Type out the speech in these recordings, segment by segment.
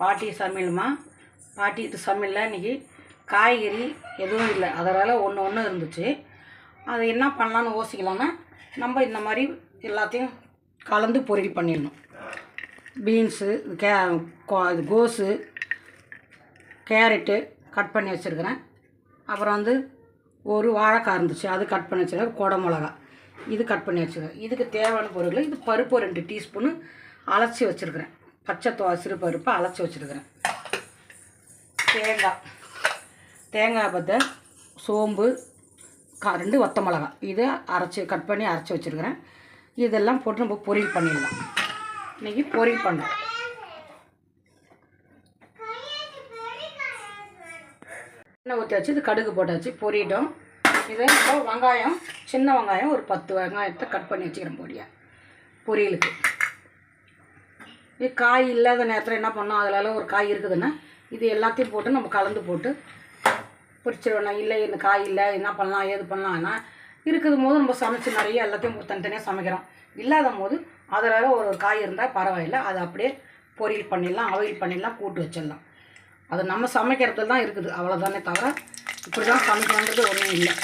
பாட்டி சமையலுமா? பாட்டி இது சமையலில் இன்றைக்கி காய்கறி எதுவும் இல்லை. அதனால் ஒன்று ஒன்று இருந்துச்சு. அதை என்ன பண்ணலான்னு யோசிக்கலான்னா நம்ம இந்த மாதிரி எல்லாத்தையும் கலந்து பொரியல் பண்ணிடணும். பீன்ஸு கே இது கோஸு கேரட்டு கட் பண்ணி வச்சுருக்கிறேன். அப்புறம் வந்து ஒரு வாழைக்காய் இருந்துச்சு. அது கட் பண்ணி வச்சுருக்கேன் குடை மிளகா. இது கட் பண்ணி வச்சுருக்கேன் இதுக்கு தேவையான பொருள் இது பருப்பு ரெண்டு டீஸ்பூனு அலசி வச்சுருக்கிறேன். பச்சை தோ சிறு பருப்பை அலசி வச்சுருக்கிறேன். தேங்காய். தேங்காய் பற்ற சோம்பு கா ரெண்டு ஒத்த மிளகா. இதை அரைச்சி கட் பண்ணி அரைச்சி வச்சுருக்கிறேன். இதெல்லாம் போட்டு நம்ம பொரியல் பண்ணிடலாம். இன்றைக்கி பொரியல் பண்ணுறோம் எண்ணெய் ஊற்றியாச்சு இது கடுகு போட்டாச்சு பொரியட்டும். இதை இப்போ வெங்காயம் சின்ன வெங்காயம் ஒரு பத்து வெங்காயத்தை கட் பண்ணி வச்சுக்கிறேன் பொடியை. பொரியலுக்கு. இது காய் இல்லாத நேரத்தில் என்ன பண்ணோம்? அதிலலாம் ஒரு காய் இருக்குதுன்னா இது எல்லாத்தையும் போட்டு நம்ம கலந்து போட்டு பொரிச்சிடணும் இல்லை இந்த காய் இல்லை என்ன பண்ணலாம் ஏது பண்ணலாம்னா இருக்குது போது நம்ம சமைச்சு நிறைய எல்லாத்தையும் தனித்தனியாக சமைக்கிறோம். இல்லாத போது அதில் ஒரு ஒரு காய் இருந்தால் பரவாயில்ல. அதை அப்படியே பொரியல் பண்ணிடலாம் அவையில் பண்ணிடலாம் கூட்டு வச்சிடலாம். அது நம்ம சமைக்கிறதுல தான் இருக்குது. அவ்வளோதானே தவிர இப்படி தான் சமைக்கணுன்றது ஒன்றும் இல்லை.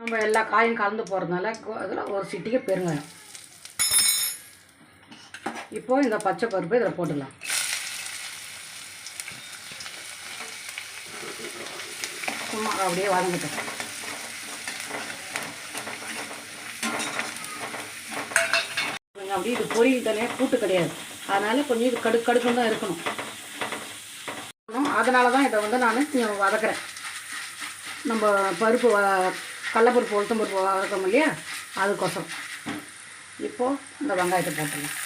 நம்ம எல்லா காயும் கலந்து போகிறதுனால அதில் ஒரு சிட்டிக்கு பெருங்காயம். இப்போ இந்த பச்சை பருப்பு இதில் போட்டுடலாம். சும்மா அப்படியே வதங்கிட்டோம் கொஞ்சம் அப்படியே இது பொரியல் தானே கூட்டு கிடையாது. அதனால் கொஞ்சம் இது கடு கடுக்கும் தான் இருக்கணும். அதனால தான் இதை வந்து நான் வதக்குறேன். நம்ம பருப்பு வ கடலப்பருப்பு உளுத்தம் பருப்பு வதக்கணும் இல்லையா? அதுக்கோசரம். இப்போது இந்த வெங்காயத்தை போட்டுடலாம்.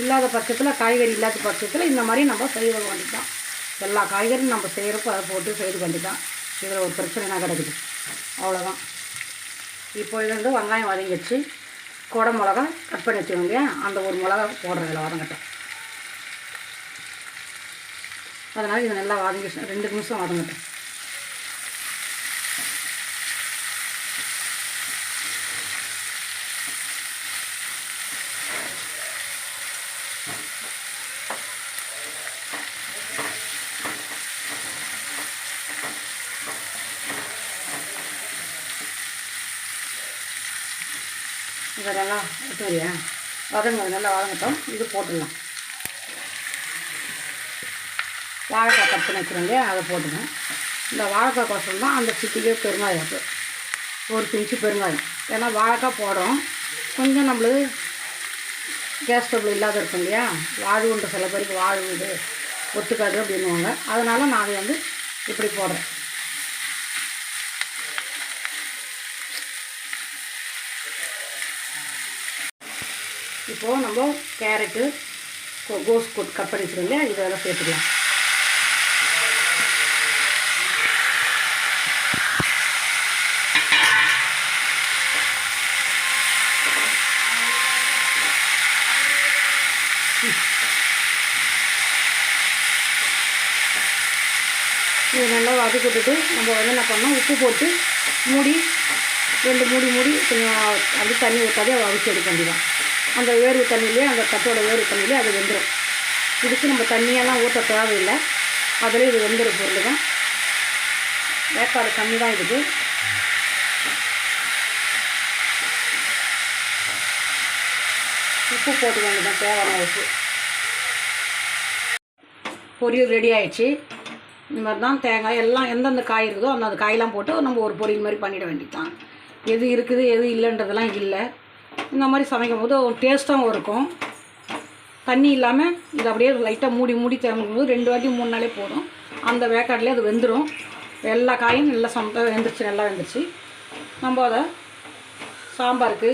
இல்லாத பட்சத்தில் காய்கறி இல்லாத பட்சத்தில் இந்த மாதிரி நம்ம செய்ய வேண்டியதான் எல்லா காய்கறியும் நம்ம செய்கிறப்போ அதை போட்டு செய்து வேண்டியதான் இதில் ஒரு பிரச்சனை கிடக்குது? அவ்வளோதான் இப்போ இது வந்து வெங்காயம் வதங்கிடுச்சு கொடை மிளகா கட் பண்ணி வச்சுக்கோங்க. அந்த ஒரு மிளகா போடுறதில்ல வதங்கட்டும் அதனால் இது நல்லா வதங்கிச்சு ரெண்டு நிமிஷம் வதங்கட்டும். இதெல்லாம் நல்லா எடுத்து வரியா? வதங்க நல்லா வதங்கட்டும். இது போட்டுடலாம். வாழைக்காய் கட் பண்ணி வச்சுருங்க இல்லையா? அதை போட்டுங்க இந்த வாழைக்காய் கோசம் தான் அந்த சிட்டிக்கே பெருங்காயம் இருக்குது ஒரு பிஞ்சு பெருங்காயம். ஏன்னா வாழைக்காய் போடுறோம். கொஞ்சம் நம்மளுக்கு கேஸ் ஸ்டவ்வில் இல்லாத இருக்கும் இல்லையா? வாழ்வுன்ற சில பேருக்கு வாழ் உண்டு ஒத்துக்காது அப்படின்னுவாங்க. அதனால் நான் அதை வந்து இப்படி போடுறேன். இப்போது நம்ம கேரட்டு கோஸ் கொட் கட் பண்ணி வச்சுருக்கோம் இதெல்லாம் சேர்த்துக்கலாம். இது நல்லா வதக்கி விட்டுட்டு நம்ம வந்து என்ன பண்ணோம் உப்பு போட்டு மூடி ரெண்டு மூடி மூடி கொஞ்சம் அப்படி தண்ணி ஊற்றாதே அதை அவிச்சு எடுக்க வேண்டியதான் அந்த வேர்வு தண்ணியிலே அந்த தட்டோட வேர்வு தண்ணியிலே அது வெந்துடும் இதுக்கு நம்ம தண்ணியெல்லாம் ஊற்ற தேவையில்லை. அதில் இது வெந்துற பொருள் தான் வேக்காடு கம்மி தான் இருக்குது உப்பு போட்டு வேண்டியதான் தேவையான உப்பு. பொரியல் ரெடி ஆயிடுச்சு. இந்த மாதிரி தான் தேங்காய் எல்லாம் எந்தெந்த காய் இருக்குதோ அந்த காயெல்லாம் போட்டு நம்ம ஒரு பொரியல் மாதிரி பண்ணிட வேண்டியதுதான். எது இருக்குது எது இல்லைன்றதெல்லாம் இல்லை. இந்த மாதிரி சமைக்கும் போது ஒரு டேஸ்ட்டாகவும் இருக்கும். தண்ணி இல்லாமல் இது அப்படியே லைட்டாக மூடி மூடி திறக்கும் போது ரெண்டு வாட்டி மூணு நாளே போதும். அந்த வேக்காட்டிலே அது வெந்துடும் எல்லா காயும் நல்லா சம வெந்துருச்சு நல்லா வெந்துருச்சு. நம்ம அதை சாம்பாருக்கு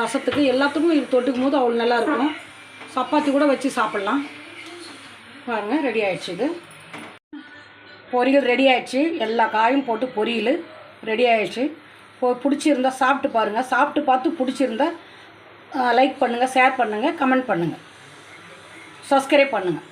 ரசத்துக்கு எல்லாத்துக்கும் இது தொட்டுக்கும் போது அவ்வளோ நல்லா இருக்கும். சப்பாத்தி கூட வச்சு சாப்பிட்லாம். பாருங்கள் ரெடி ஆயிடுச்சு இது. பொரியல் ரெடி ஆயிடுச்சு. எல்லா காயும் போட்டு பொரியல் ரெடி ஆயிடுச்சு. இப்போ பிடிச்சிருந்தா சாப்பிட்டு பாருங்கள் சாப்பிட்டு பார்த்து பிடிச்சிருந்தால் லைக் பண்ணுங்கள் ஷேர் பண்ணுங்கள் கமெண்ட் பண்ணுங்கள் சப்ஸ்கிரைப் பண்ணுங்கள்